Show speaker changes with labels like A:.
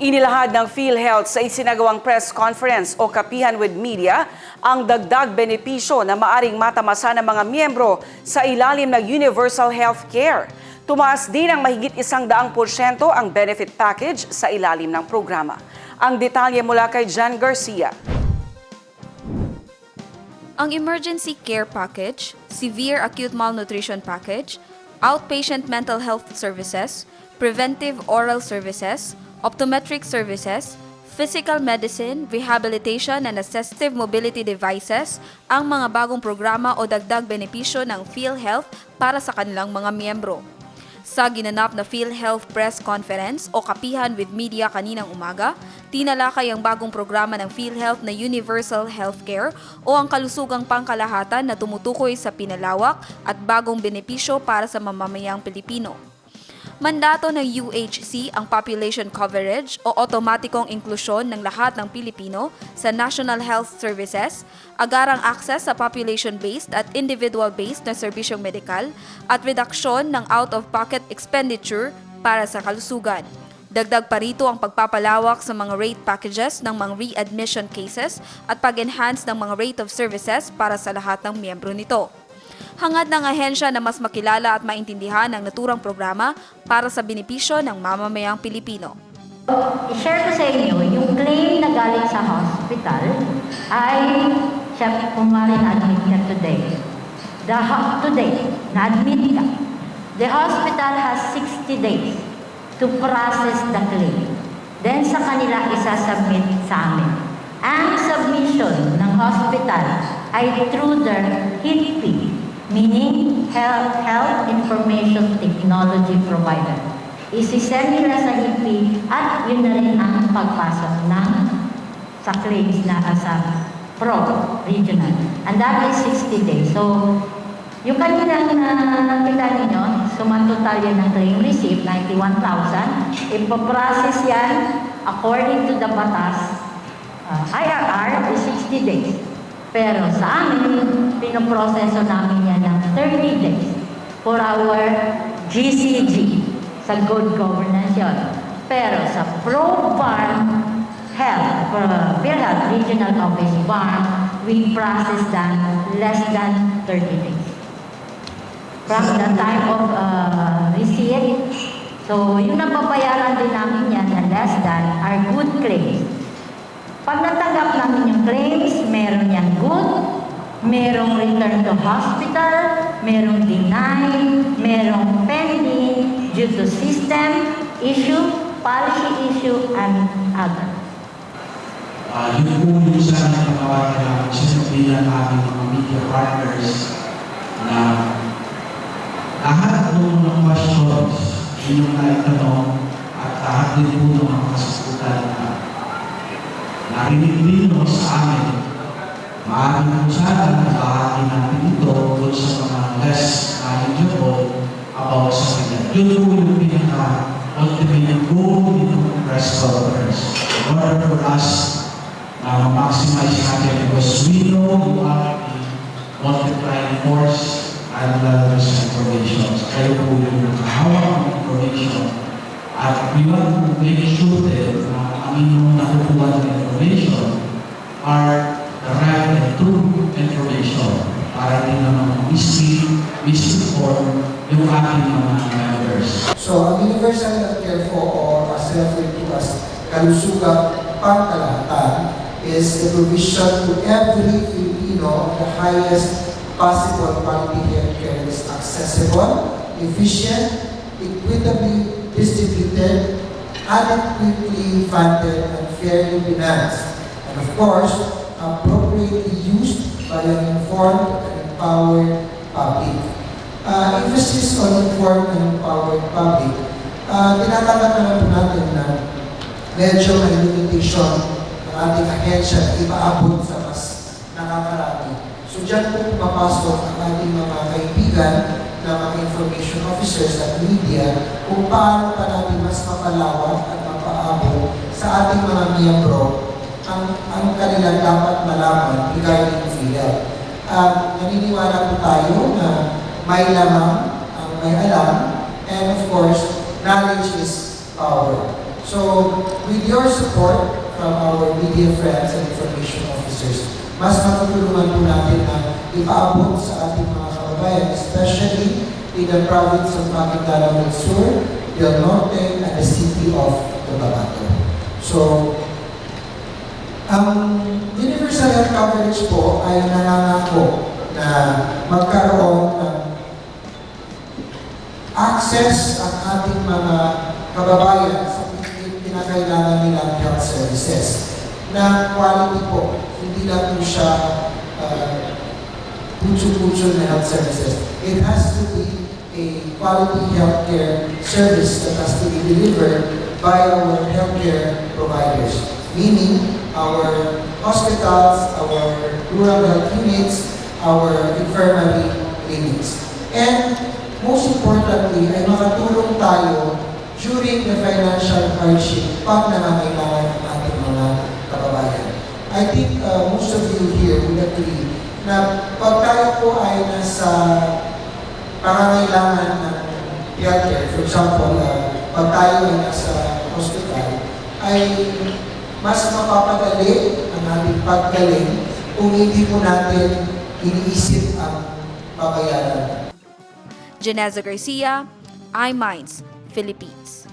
A: Inilahad ng PhilHealth sa isinagawang press conference o kapihan with media ang dagdag benepisyo na maaring matamasa ng mga miyembro sa ilalim ng Universal Health Care. Tumaas din ang mahigit isang daang porsyento ang benefit package sa ilalim ng programa. Ang detalye mula kay Jan Garcia.
B: Ang Emergency Care Package, Severe Acute Malnutrition Package, Outpatient Mental Health Services, Preventive Oral Services, Optometric Services, Physical Medicine, Rehabilitation and Assistive Mobility Devices ang mga bagong programa o dagdag benepisyo ng PhilHealth para sa kanilang mga miyembro. Sa ginanap na PhilHealth Press Conference o kapihan with media kaninang umaga, tinalakay ang bagong programa ng PhilHealth na Universal Healthcare o ang kalusugang pangkalahatan na tumutukoy sa pinalawak at bagong benepisyo para sa mamamayang Pilipino. Mandato ng UHC ang population coverage o otomatikong inklusyon ng lahat ng Pilipino sa National Health Services, agarang access sa population-based at individual-based na serbisyong medikal, at reduksyon ng out-of-pocket expenditure para sa kalusugan. Dagdag pa rito ang pagpapalawak sa mga rate packages ng mga readmission cases at pag-enhance ng mga rate of services para sa lahat ng miyembro nito hangad ng ahensya na mas makilala at maintindihan ang naturang programa para sa benepisyo ng mamamayang Pilipino.
C: I-share ko sa inyo, yung claim na galing sa hospital ay siya kumari na-admit ka today. The today, na-admit ka. The hospital has 60 days to process the claim. Then sa kanila isasubmit sa amin. Ang submission ng hospital ay through their HITP, meaning Health, Health Information Technology Provider. Isisend nila sa HITP at yun na rin ang pagpasok ng sa claims na ah, sa PRO, regional. And that is 60 days. So, yung kanilang na nakita ninyo, sumatotal yan ng claim receipt, 91,000. Ipoprocess yan according to the batas. Uh, IRR is 60 days. Pero sa amin, pinoproseso namin yan ng 30 days for our GCG sa good governance yun. Pero sa pro-farm health, uh, PhilHealth Regional Office Farm, we process that less than 30 days. From the time of uh, receipt, so yung nababayaran din namin yan na less than are good claims. Pag natanggap namin yung claims, merong return to hospital, merong deny, merong pending due to system issue, policy issue, and other.
D: Uh, yun po yung sana natawagan na sinabihan namin mga media partners na lahat ng mga questions inyong naitanong at lahat din po ng mga kasagutan na narinig din sa amin. Maaaring po sana nabahagi natin ito doon sa mga less knowledgeable about sa kanya. Yun po yung pinaka-ultimate goal nitong press conference. In order for us na maximize natin because we know you are the multiplying force and uh, this information. Kayo po yung nakahawak ng information at we want to make sure that uh, ang inyong nakukuha ng information are and true information para din naman mislead, misinform yung ating mga members.
E: So, ang Universal Healthcare for All, as referred to as kalusugang pangkalahatan, is the provision to every Filipino of the highest possible quality healthcare is accessible, efficient, equitably distributed, adequately funded, and fairly financed. And of course, appropriately used by an informed and empowered public uh, emphasis on informed and empowered public, uh, tinatanggap naman po natin na medyo may limitation ng ating ahensya na ipaabot sa mas nakakarami. So dyan po papasok ang ating mga kaibigan na mga information officers at media kung paano pa natin mas mapalawak at mapaabot sa ating mga miyembro ang, ang kanilang dapat malaman regarding PhilHealth. Uh, naniniwala po tayo na may lamang ang may alam, and of course, knowledge is power. So, with your support from our media friends and information officers, mas matutulungan po natin na ipaabot sa ating mga kababayan, especially in the province of Maguindanao Sur, Del Norte, and the city of Cotabato. So, ang universal health coverage po ay nanangako na magkaroon ng access ang ating mga kababayan sa pin- pinakailangan nilang health services na quality po. Hindi lang po siya uh, putyo-putyo na health services. It has to be a quality healthcare service that has to be delivered by our healthcare providers, meaning our hospitals, our rural health units, our infirmary clinics. And most importantly, ay makatulong tayo during the financial hardship pag nangangailangan ang ating mga kababayan. I think uh, most of you here would agree na pag tayo po ay nasa pangangailangan ng healthcare, for example, uh, pag tayo ay nasa hospital, ay mas mapapadali ang ating paggaling kung hindi po natin iniisip ang babayaran.
B: Janeza Garcia, iMinds, Philippines.